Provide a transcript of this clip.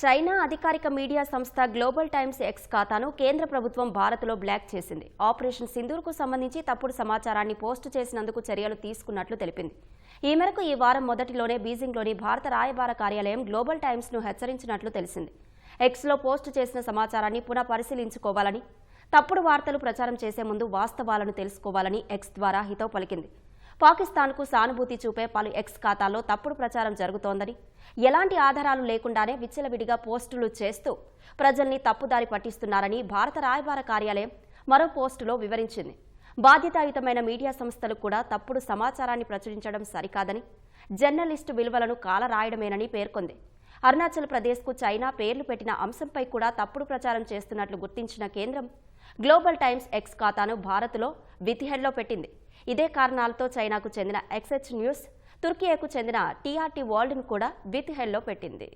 China అధికారిక media సంస్థ global times X ఖాతాను కేంద్ర ప్రభుత్వం భారత్లో బ్లాక్ చేసింది. ఆపరేషన్ సింధూర్కు సంబంధించి తప్పుడు సమాచారాన్ని పోస్టు చేసినందుకు చర్యలు తీసుకున్నట్లు తెలిపింది. ఈ మేరకు ఈ వారం మొదటిలోనే బీజింగ్లోని భారత రాయబార కార్యాలయం గ్లోబల్ టైమ్స్ను హెచ్చరించినట్లు తెలిసింది. ఎక్స్లో పోస్టు చేసిన సమాచారాన్ని పునః పరిశీలించుకోవాలని తప్పుడు వార్తలు ప్రచారం చేసే ముందు వాస్తవాలను తెలుసుకోవాలని ఎక్స్ ద్వారా హితవు పలికింది. పాకిస్తాన్కు సానుభూతి చూపే పలు ఎక్స్ ఖాతాల్లో తప్పుడు ప్రచారం జరుగుతోందని ఎలాంటి ఆధారాలు లేకుండానే విచ్చలవిడిగా పోస్టులు చేస్తూ ప్రజల్ని తప్పుదారి పట్టిస్తున్నారని భారత రాయబార కార్యాలయం మరో పోస్టులో వివరించింది. బాధ్యతాయుతమైన మీడియా సంస్థలు కూడా తప్పుడు సమాచారాన్ని ప్రచురించడం సరికాదని జర్నలిస్టు విలువలను కాలరాయడమేనని పేర్కొంది. అరుణాచల్ ప్రదేశ్కు చైనా పేర్లు పెట్టిన అంశంపై కూడా తప్పుడు ప్రచారం చేస్తున్నట్లు గుర్తించిన కేంద్రం గ్లోబల్ టైమ్స్ ఎక్స్ ఖాతాను భారత్లో వితిహెడ్లో పెట్టింది. ఇదే కారణాలతో చైనాకు చెందిన ఎక్స్హెచ్ న్యూస్ తుర్కియాకు చెందిన టీఆర్టీ వరల్డ్ను కూడా వితిహెడ్లో పెట్టింది.